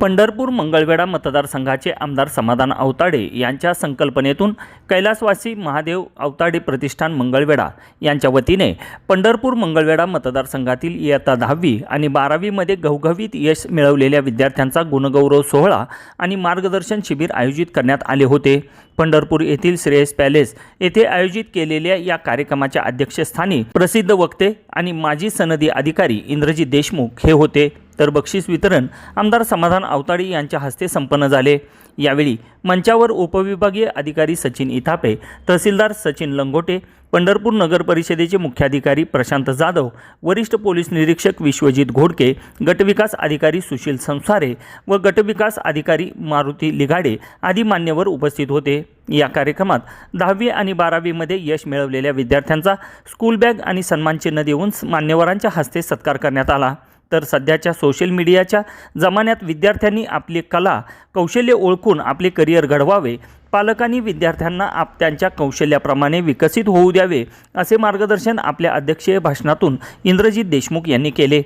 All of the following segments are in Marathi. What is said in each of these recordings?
पंढरपूर मंगळवेढा मतदारसंघाचे आमदार समाधान अवताडे यांच्या संकल्पनेतून कैलासवासी महादेव अवताडे प्रतिष्ठान मंगळवेढा यांच्या वतीने पंढरपूर मंगळवेढा मतदारसंघातील इयत्ता दहावी आणि बारावीमध्ये घवघवीत यश मिळवलेल्या विद्यार्थ्यांचा गुणगौरव सोहळा आणि मार्गदर्शन शिबिर आयोजित करण्यात आले होते. पंढरपूर येथील श्रेयस पॅलेस येथे आयोजित केलेल्या या कार्यक्रमाच्या अध्यक्षस्थानी प्रसिद्ध वक्ते आणि माजी सनदी अधिकारी इंद्रजित देशमुख हे होते. तर बक्षीस वितरण आमदार समाधान अवताडे यांच्या हस्ते संपन्न झाले. यावेळी मंचावर उपविभागीय अधिकारी सचिन इथापे तहसीलदार सचिन लंगोटे पंढरपूर नगर परिषदेचे मुख्याधिकारी प्रशांत जाधव वरिष्ठ पोलीस निरीक्षक विश्वजित घोडके गटविकास अधिकारी सुशील संसारे व गटविकास अधिकारी मारुती लिगाडे आदी मान्यवर उपस्थित होते. या कार्यक्रमात दहावी आणि बारावीमध्ये यश मिळवलेल्या विद्यार्थ्यांचा स्कूल बॅग आणि सन्मानचिन्ह देऊन मान्यवरांच्या हस्ते सत्कार करण्यात आला. तर सध्याच्या सोशल मीडियाच्या जमान्यात विद्यार्थ्यांनी आपली कला कौशल्य ओळखून आपले करिअर घडवावे. पालकांनी विद्यार्थ्यांना आप त्यांच्या कौशल्याप्रमाणे विकसित होऊ द्यावे असे मार्गदर्शन आपल्या अध्यक्षीय भाषणातून इंद्रजित देशमुख यांनी केले.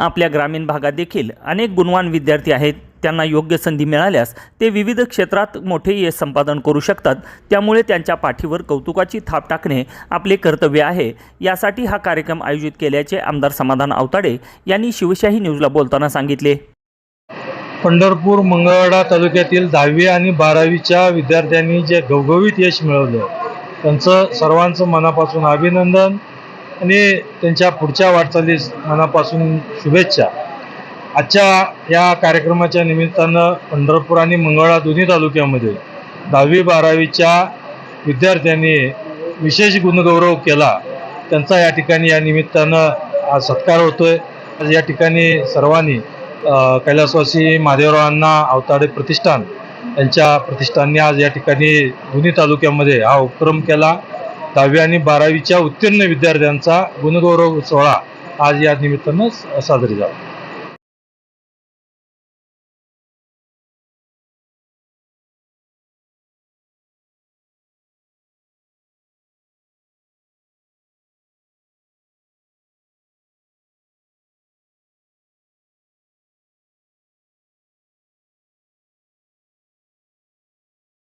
आपल्या ग्रामीण भागात देखील अनेक गुणवान विद्यार्थी आहेत. त्यांना योग्य संधी मिळाल्यास ते विविध क्षेत्रात मोठे यश संपादन करू शकतात. त्यामुळे त्यांच्या पाठीवर कौतुकाची थाप टाकणे आपले कर्तव्य आहे. यासाठी हा कार्यक्रम आयोजित केल्याचे आमदार समाधान आवताडे यांनी शिवशाही न्यूजला बोलताना सांगितले. पंढरपूर मंगळवाडा तालुक्यातील दहावी आणि बारावीच्या विद्यार्थ्यांनी जे घवघवीत यश मिळवलं त्यांचं सर्वांचं मनापासून अभिनंदन. आणि त्यांच्या पुढच्या वाटचालीस मनापासून शुभेच्छा. आजच्या या कार्यक्रमाच्या निमित्तानं पंढरपूर आणि मंगळा दोन्ही तालुक्यामध्ये दहावी बारावीच्या विद्यार्थ्यांनी विशेष गुणगौरव केला. त्यांचा या ठिकाणी या निमित्तानं आज सत्कार होतोय. आज या ठिकाणी सर्वांनी कैलासवासी महादेवरावांना अवताडे प्रतिष्ठान यांच्या प्रतिष्ठानने आज या ठिकाणी दोन्ही तालुक्यामध्ये हा उपक्रम केला. दहावी आणि बारावीच्या उत्तीर्ण विद्यार्थ्यांचा गुणगौरव सोहळा आज या निमित्तानं साजरी झाला.